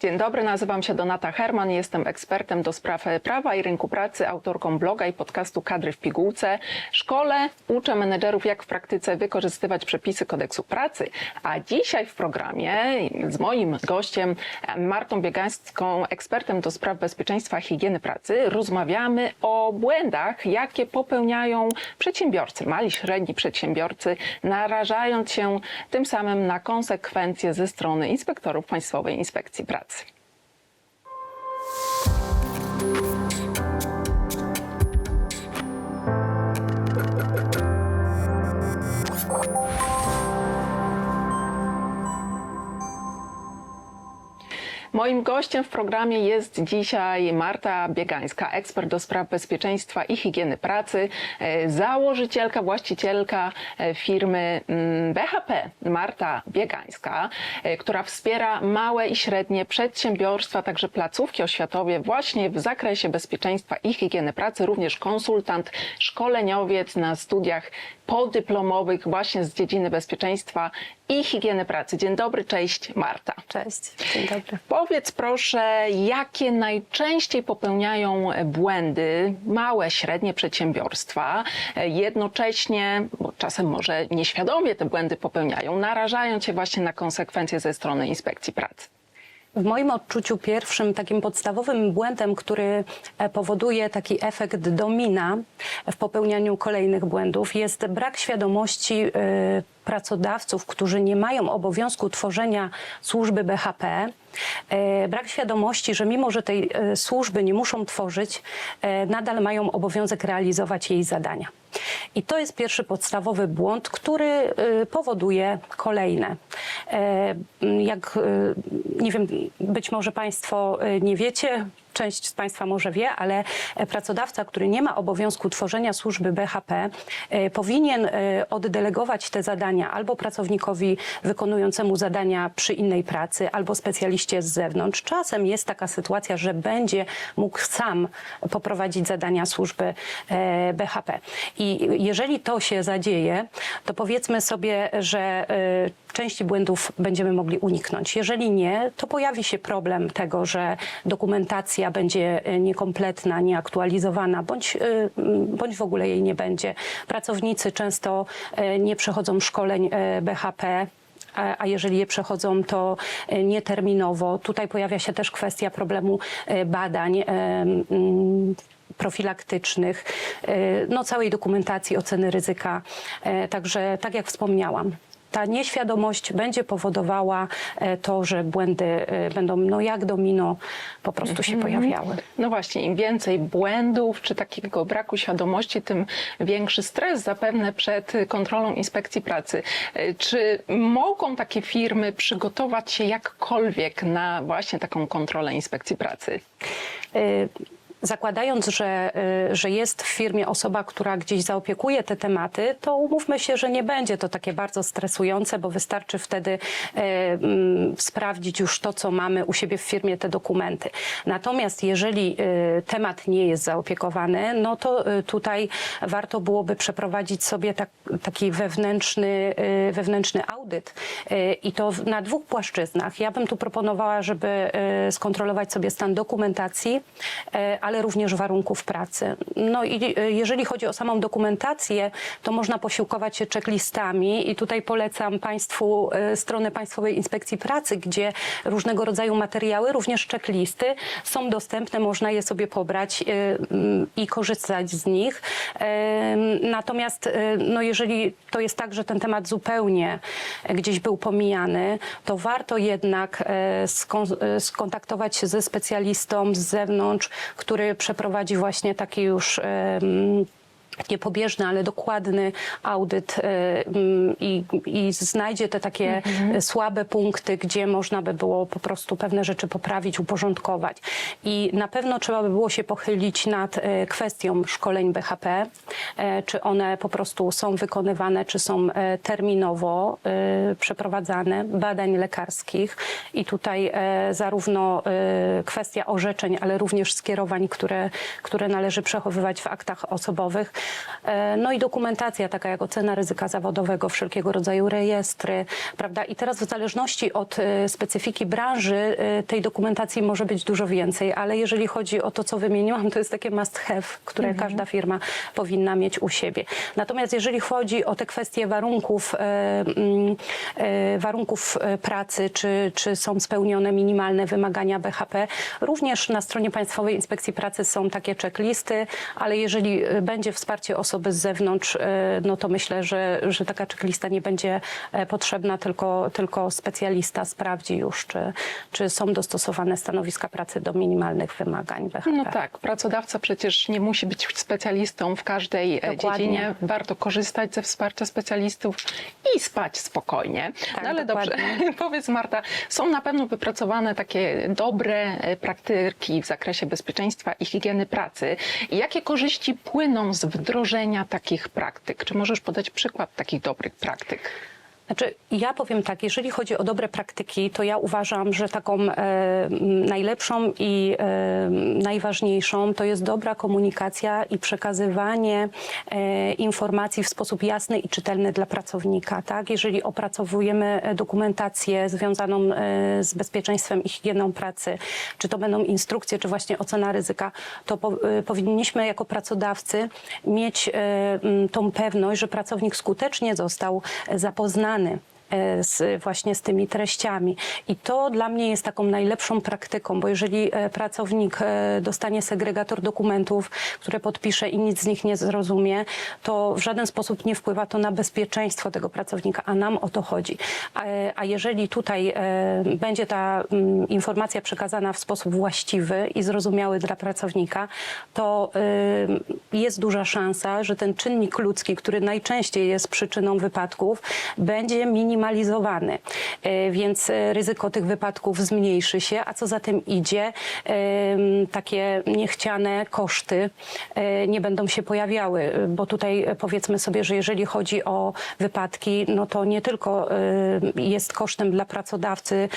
Dzień dobry, nazywam się Donata Herman, jestem ekspertem do spraw prawa i rynku pracy, autorką bloga i podcastu Kadry w Pigułce. Szkole uczę menedżerów, jak w praktyce wykorzystywać przepisy kodeksu pracy. A dzisiaj w programie z moim gościem Martą Biegańską, ekspertem do spraw bezpieczeństwa higieny pracy, rozmawiamy o błędach, jakie popełniają przedsiębiorcy, mali, średni przedsiębiorcy, narażając się tym samym na konsekwencje ze strony inspektorów Państwowej Inspekcji Pracy. Schwartz. Moim gościem w programie jest dzisiaj Marta Biegańska, ekspert do spraw bezpieczeństwa i higieny pracy, e, założycielka, właścicielka e, firmy mm, BHP Marta Biegańska, e, która wspiera małe i średnie przedsiębiorstwa, także placówki oświatowe właśnie w zakresie bezpieczeństwa i higieny pracy, również konsultant, szkoleniowiec na studiach podyplomowych właśnie z dziedziny bezpieczeństwa i higieny pracy. Dzień dobry, cześć Marta. Cześć, dzień dobry. Powiedz proszę, jakie najczęściej popełniają błędy małe, średnie przedsiębiorstwa, jednocześnie, bo czasem może nieświadomie te błędy popełniają, narażając się właśnie na konsekwencje ze strony inspekcji pracy. W moim odczuciu pierwszym takim podstawowym błędem, który e, powoduje taki efekt domina w popełnianiu kolejnych błędów jest brak świadomości e, pracodawców, którzy nie mają obowiązku tworzenia służby BHP, e, brak świadomości, że mimo, że tej służby nie muszą tworzyć, nadal mają obowiązek realizować jej zadania. I to jest pierwszy podstawowy błąd, który e, powoduje kolejne. E, Jak e, nie wiem, być może Państwo e, nie wiecie, część z Państwa może wie, ale e, pracodawca, który nie ma obowiązku tworzenia służby BHP, e, powinien e, oddelegować te zadania albo pracownikowi wykonującemu zadania przy innej pracy, albo specjaliście z zewnątrz. Czasem jest taka sytuacja, że będzie mógł sam poprowadzić zadania służby BHP. I jeżeli to się zadzieje, to powiedzmy sobie, że części błędów będziemy mogli uniknąć. Jeżeli nie, to pojawi się problem tego, że dokumentacja będzie e, niekompletna, nieaktualizowana, bądź, e, bądź w ogóle jej nie będzie. Pracownicy często e, nie przechodzą szkoleń BHP. A jeżeli je przechodzą, to nieterminowo. Tutaj pojawia się też kwestia problemu badań. profilaktycznych, no, całej dokumentacji oceny ryzyka. Także tak jak wspomniałam, ta nieświadomość będzie powodowała e, to, że błędy e, będą no jak domino po prostu się pojawiały. No właśnie, im więcej błędów czy takiego braku świadomości, tym większy stres zapewne przed kontrolą inspekcji pracy. E, Czy mogą takie firmy przygotować się jakkolwiek na właśnie taką kontrolę inspekcji pracy? Y, Zakładając, że, y, że jest w firmie osoba, która gdzieś zaopiekuje te tematy, to umówmy się, że nie będzie to takie bardzo stresujące, bo wystarczy wtedy e, mm, sprawdzić już to, co mamy u siebie w firmie, te dokumenty. Natomiast jeżeli e, temat nie jest zaopiekowany, no to e, tutaj warto byłoby przeprowadzić sobie tak, taki wewnętrzny, wewnętrzny audyt i to na dwóch płaszczyznach. Ja bym tu proponowała, żeby skontrolować sobie stan dokumentacji, e, ale również warunków pracy. No i e, jeżeli chodzi o samą dokumentację, to można posiłkować się checklistami i tutaj polecam Państwu e, stronę Państwowej Inspekcji Pracy, gdzie różnego rodzaju materiały, również checklisty są dostępne, można je sobie pobrać e, i korzystać z nich. Natomiast no jeżeli to jest tak, że ten temat zupełnie gdzieś był pomijany, to warto jednak skon- skontaktować się ze specjalistą z zewnątrz, który przeprowadzi właśnie taki już nie pobieżny, ale dokładny audyt e, mm, i, i znajdzie te takie e, słabe punkty, gdzie można by było po prostu pewne rzeczy poprawić, uporządkować. I na pewno trzeba by było się pochylić nad e, kwestią szkoleń BHP, e, czy one po prostu są wykonywane, czy są terminowo przeprowadzane, badań lekarskich. I tutaj zarówno kwestia orzeczeń, ale również skierowań, które, które należy przechowywać w aktach osobowych, No i dokumentacja taka jak ocena ryzyka zawodowego, wszelkiego rodzaju rejestry, prawda? I teraz w zależności od e, specyfiki branży e, tej dokumentacji może być dużo więcej, ale jeżeli chodzi o to, co wymieniłam, to jest takie must have, które Mhm. każda firma powinna mieć u siebie. Natomiast jeżeli chodzi o te kwestie warunków, e, mm, e, warunków e, pracy, czy, czy są spełnione minimalne wymagania BHP, również na stronie Państwowej Inspekcji Pracy są takie checklisty, ale jeżeli e, będzie wsparcie osoby z zewnątrz, e, no to myślę, że, że taka checklista nie będzie e, potrzebna, tylko, tylko specjalista sprawdzi już, czy, czy są dostosowane stanowiska pracy do minimalnych wymagań BHP. No tak, pracodawca przecież nie musi być specjalistą w każdej e, Dokładnie. dziedzinie. Warto korzystać ze wsparcia specjalistów i spać spokojnie. Tak, no ale dokładnie. dobrze, powiedz Marta, są na pewno wypracowane takie dobre praktyki w zakresie bezpieczeństwa i higieny pracy. I jakie korzyści płyną z wdrożenia takich praktyk? Czy możesz podać przykład takich dobrych praktyk? Znaczy, ja powiem tak, jeżeli chodzi o dobre praktyki, to ja uważam, że taką e, najlepszą i e, najważniejszą to jest dobra komunikacja i przekazywanie e, informacji w sposób jasny i czytelny dla pracownika. Tak? Jeżeli opracowujemy e, dokumentację związaną e, z bezpieczeństwem i higieną pracy, czy to będą instrukcje, czy właśnie ocena ryzyka, to po, e, powinniśmy jako pracodawcy mieć e, tą pewność, że pracownik skutecznie został zapoznany e, z, właśnie z tymi treściami. I to dla mnie jest taką najlepszą praktyką, bo jeżeli e, pracownik e, dostanie segregator dokumentów, które podpisze i nic z nich nie zrozumie, to w żaden sposób nie wpływa to na bezpieczeństwo tego pracownika, a nam o to chodzi. A, e, a jeżeli tutaj e, będzie ta mm, informacja przekazana w sposób właściwy i zrozumiały dla pracownika, to jest duża szansa, że ten czynnik ludzki, który najczęściej jest przyczyną wypadków, będzie minimalizowany. Y, Więc y, ryzyko tych wypadków zmniejszy się, a co za tym idzie, y, takie niechciane koszty nie będą się pojawiały, bo tutaj powiedzmy sobie, że jeżeli chodzi o wypadki, no to nie tylko jest kosztem dla pracodawcy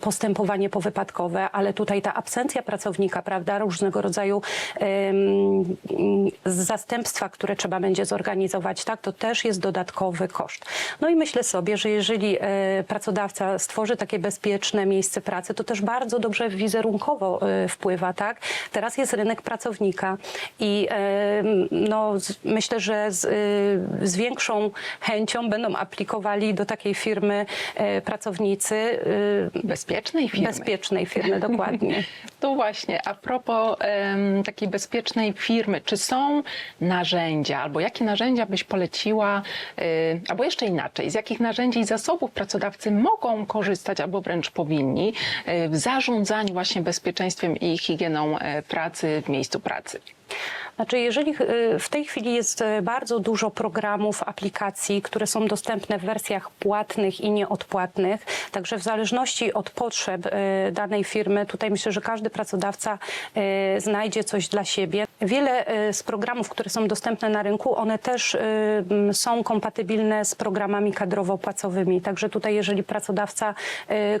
postępowanie powypadkowe, ale tutaj ta absencja pracownika, prawda, różnego rodzaju zastępstwa, które trzeba będzie zorganizować, tak, to też jest dodatkowy koszt. No i myślę sobie, że jeżeli e, pracodawca stworzy takie bezpieczne miejsce pracy, to też bardzo dobrze wizerunkowo e, wpływa, tak. Teraz jest rynek pracownika i e, no, myślę, że z, z większą chęcią będą aplikowali do takiej firmy pracownicy Bezpiecznej firmy. bezpiecznej firmy, dokładnie. To właśnie, a propos em, takiej bezpiecznej firmy, czy są narzędzia, albo jakie narzędzia byś poleciła, y, albo jeszcze inaczej, z jakich narzędzi i zasobów pracodawcy mogą korzystać, albo wręcz powinni y, w zarządzaniu właśnie bezpieczeństwem i higieną e, pracy w miejscu pracy? Znaczy, jeżeli y, w tej chwili jest y, bardzo dużo programów, aplikacji, które są dostępne w wersjach płatnych i nieodpłatnych, także w zależności od potrzeb y, danej firmy, tutaj myślę, że każdy pracodawca znajdzie coś dla siebie. Wiele z programów, które są dostępne na rynku, one też są kompatybilne z programami kadrowo-płacowymi. Także tutaj, jeżeli pracodawca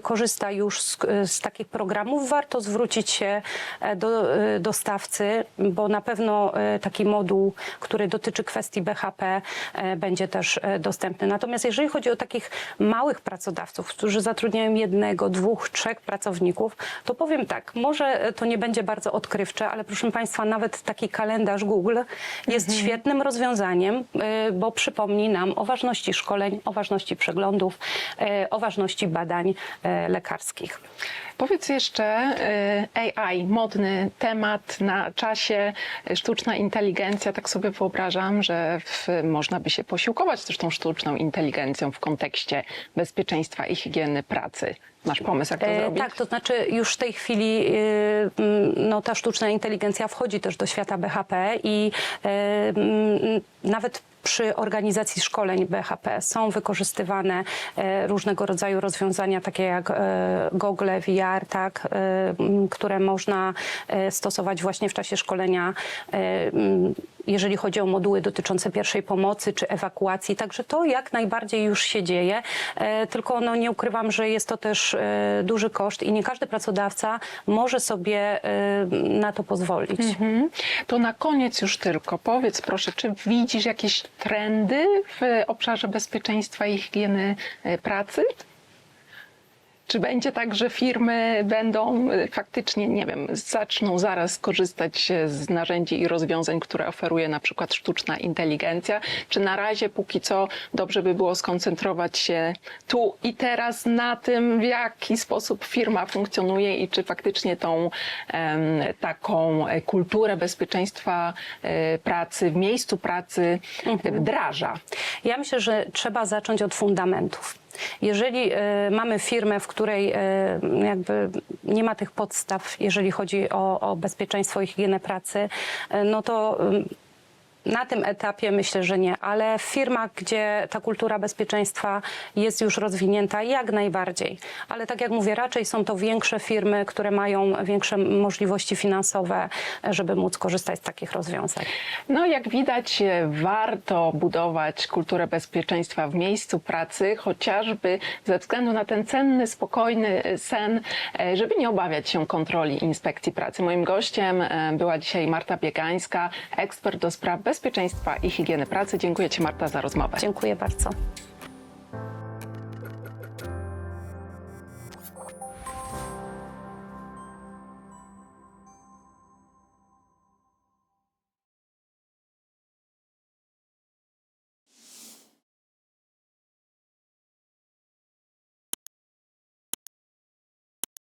korzysta już z, z takich programów, warto zwrócić się e, do dostawcy, bo na pewno e, taki moduł, który dotyczy kwestii BHP, e, będzie też e, dostępny. Natomiast jeżeli chodzi o takich małych pracodawców, którzy zatrudniają jednego, dwóch, trzech pracowników, to powiem tak, może to nie będzie bardzo odkrywcze, ale proszę Państwa, nawet taki kalendarz Google jest świetnym rozwiązaniem, bo przypomni nam o ważności szkoleń, o ważności przeglądów, o ważności badań lekarskich. Powiedz jeszcze y, AI, modny temat na czasie, sztuczna inteligencja. Tak sobie wyobrażam, że w, można by się posiłkować też tą sztuczną inteligencją w kontekście bezpieczeństwa i higieny pracy. Masz pomysł, jak to E, zrobić? Tak, to znaczy już w tej chwili y, mm, no, ta sztuczna inteligencja wchodzi też do świata BHP i y, mm, nawet przy organizacji szkoleń BHP są wykorzystywane e, różnego rodzaju rozwiązania, takie jak e, Google VR, tak, e, które można stosować właśnie w czasie szkolenia. Jeżeli chodzi o moduły dotyczące pierwszej pomocy czy ewakuacji. Także to jak najbardziej już się dzieje, e, tylko no, nie ukrywam, że jest to też e, duży koszt i nie każdy pracodawca może sobie e, na to pozwolić. Mhm. To na koniec już tylko powiedz proszę, czy widzisz jakieś trendy w obszarze bezpieczeństwa i higieny pracy? Czy będzie tak, że firmy będą e, faktycznie, nie wiem, zaczną zaraz korzystać e, z narzędzi i rozwiązań, które oferuje na przykład sztuczna inteligencja? Czy na razie póki co dobrze by było skoncentrować się tu i teraz na tym, w jaki sposób firma funkcjonuje i czy faktycznie tą taką e, kulturę bezpieczeństwa pracy w miejscu pracy e, wdraża? Ja myślę, że trzeba zacząć od fundamentów. Jeżeli e, mamy firmę, w której e, jakby nie ma tych podstaw, jeżeli chodzi o, o bezpieczeństwo i higienę pracy, e, no to na tym etapie myślę, że nie, ale w firmach, gdzie ta kultura bezpieczeństwa jest już rozwinięta, jak najbardziej. Ale tak jak mówię, raczej są to większe firmy, które mają większe możliwości finansowe, żeby móc korzystać z takich rozwiązań. No, jak widać, warto budować kulturę bezpieczeństwa w miejscu pracy, chociażby ze względu na ten cenny, spokojny sen, żeby nie obawiać się kontroli inspekcji pracy. Moim gościem e, była dzisiaj Marta Biegańska, ekspert do spraw bezpieczeństwa i higieny pracy. Dziękuję Ci, Marta, za rozmowę. Dziękuję bardzo.